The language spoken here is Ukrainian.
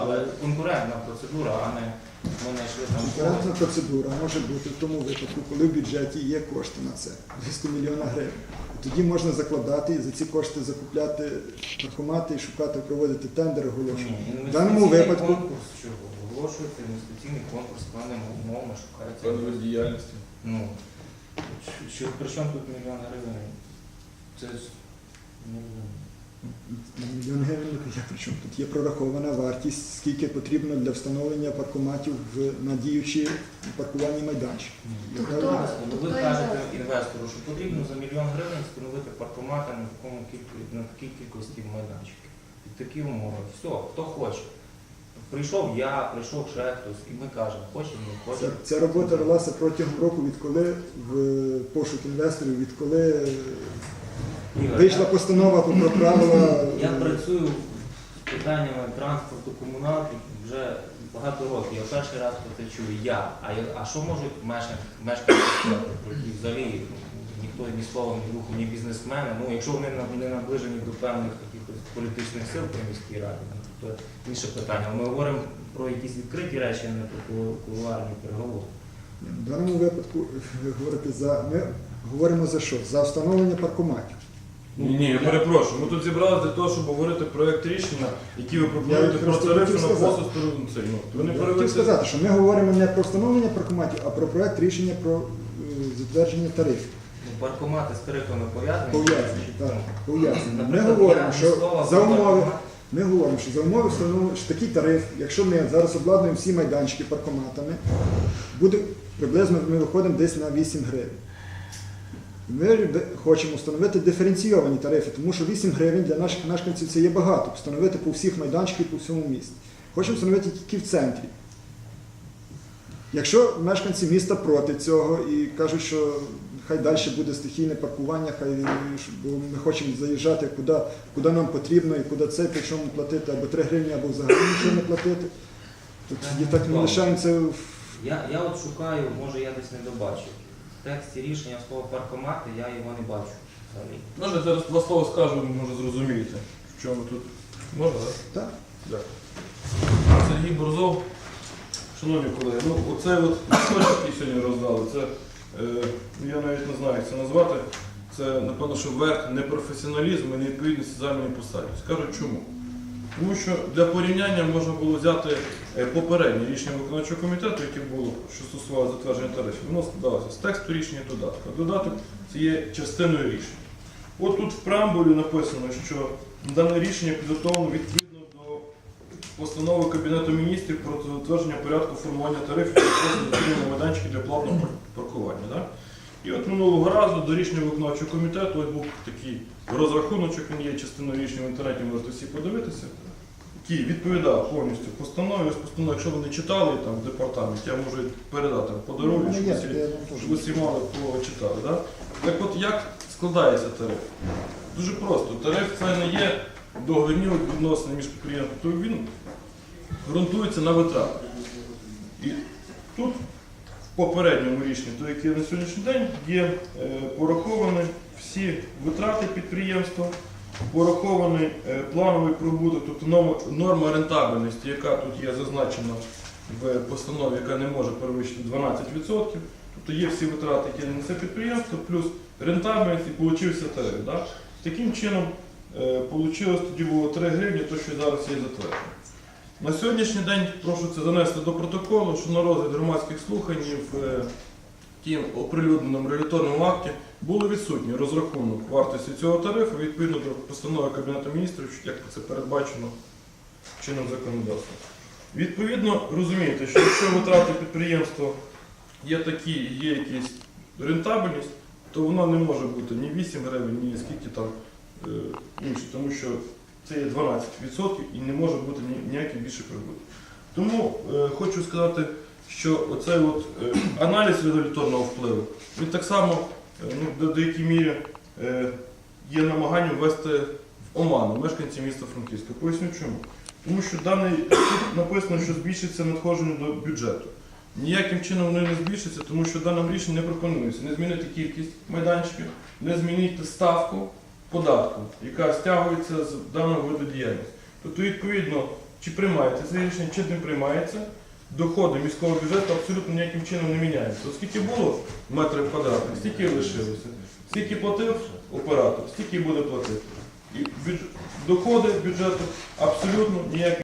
але конкурентна процедура, а не ми знайшли там. Конкурентна процедура може бути в тому випадку, коли в бюджеті є кошти на це, близько мільйона гривень. Тоді можна закладати і за ці кошти закупляти паркомати і шукати, проводити тендери, оголошувати. Ні, В даному випадку конкурс чого? Оголошується інвестиційний конкурс, певними умовами шукається. Діяльності. Ну, що- при чому тут мільйон гривень? Це ж не знаю. на мільйон гривень, я при чому тут є прорахована вартість, скільки потрібно для встановлення паркоматів в на діючі паркувальні майданчики. Ні. То хто- Інвестору. Ви кажете інвестору, що потрібно за мільйон гривень встановити паркомати на такому кількості, на такій кількості майданчиків. Під такі умови. Все, хто хоче. Прийшов я, прийшов ще хтось, і ми кажемо, хочемо, не хочемо. ця робота велася протягом року, відколи в пошук інвесторів, відколи вийшла постанова про правила. Я працюю з питаннями транспорту комуналки вже багато років. Я перший раз про це чую я. А, я- а що можуть мешканці, мешканці сказати, про які взагалі ніхто ні словом, ні руху, ні бізнесмени. Ну, якщо вони на- не наближені до певних якихось політичних сил при міській раді, ну, то інше питання. Ми говоримо про якісь відкриті речі, а не про ку- кулуарні переговори. В даному випадку ви говорите за ми говоримо за що? За встановлення паркоматів. Ні, ні, я перепрошую. Ми тут зібралися для того, щоб говорити проект рішення, який ви пропонуєте про просто тарифи хотів на сказати. посуд сторону. Це, ну, ви не Я хотів переведете. сказати, що ми говоримо не про встановлення паркоматів, а про проект рішення про е, затвердження тарифів. Ну, паркомати з тарифами пов'язані? Пов'язані, так, пов'язані. Ми Наприклад, говоримо, я що за про умови. паркомат. Ми говоримо, що за умови встановлення що такий тариф, якщо ми зараз обладнуємо всі майданчики паркоматами, буде приблизно ми виходимо десь на 8 гривень. І Ми хочемо встановити диференційовані тарифи, тому що 8 гривень для наших мешканців це є багато, встановити по всіх майданчиках по всьому місті. Хочемо встановити тільки в центрі. Якщо мешканці міста проти цього і кажуть, що хай далі буде стихійне паркування, хай бо ми хочемо заїжджати куди, куди нам потрібно і куди це, причому платити або 3 гривні, або взагалі нічого не платити, то тоді так ми лишаємося в Я, я от шукаю, може я десь не добачив. В тексті рішення слово паркомати я його не бачу взагалі. Можна я зараз два слова скажу, може зрозумієте, в чому тут. Можна, так? так. Дякую. Сергій Борзов. Шановні колеги, ну оцей от листочок, який сьогодні роздали, це, е, ну, я навіть не знаю, як це назвати. Це, напевно, що верх непрофесіоналізму і невідповідності займаній посаді. Скажу чому. Тому що для порівняння можна було взяти е, попереднє рішення виконавчого комітету, яке було, що стосувалося затвердження тарифів, воно складалося з тексту рішення додатку. А додаток це є частиною рішення. От тут в преамбулі написано, що дане рішення підготовлено відповідно до постанови Кабінету міністрів про затвердження порядку формування тарифів для майданчики для платного паркування. Да? І от минулого разу до рішення виконавчого комітету ось був такий розрахуночок, він є частиною рішення в інтернеті, можете всі подивитися, який відповідав повністю постанові. Ось постанову, якщо ви не читали там в департаменті, я можу передати в подарунок, Ну, щоб я щоб ви всі мали почитали. Да? Так от як складається тариф? Дуже просто. Тариф це не є договірні відносини між підприємством, то він ґрунтується на витратах. І тут попередньому рішенні, то яке на сьогоднішній день, є е, пораховані всі витрати підприємства, порахований е, плановий прибуток, тобто норма- рентабельності, яка тут є зазначена в постанові, яка не може перевищити 12%. Тобто є всі витрати, які несе підприємство, плюс рентабельність і получився тариф. Таким чином, вийшло тоді було 3 гривні, то що зараз є затверджено. На сьогоднішній день прошу це занести до протоколу, що на розгляд громадських слухань в е, тім оприлюдненому регуляторному акті було відсутній розрахунок вартості цього тарифу відповідно до постанови Кабінету міністрів, як це передбачено чином законодавства. Відповідно, розумієте, що якщо витрати підприємства є такі, є якась рентабельність, то вона не може бути ні 8 гривень, ні скільки там е, інше, тому що це є 12% і не може бути ні- ніякий більший прибуток. Тому е, хочу сказати, що оцей от, е, аналіз регуляторного впливу, він так само е, ну, до, до якій мірі е, є намагання ввести в оману мешканців міста Франківська. Поясню чому. Тому що даний тут написано, що збільшиться надходження до бюджету. Ніяким чином вони не збільшаться, тому що даним рішенням не пропонується не змінити кількість майданчиків, не змінити ставку податку, яка стягується з даного виду діяльності. Тобто, відповідно, чи приймається це рішення, чи не приймається, доходи міського бюджету абсолютно ніяким чином не міняються. Оскільки було метрів квадратних, стільки лишилося. Скільки платив оператор, стільки буде платити. І бюдж- доходи бюджету абсолютно ніяким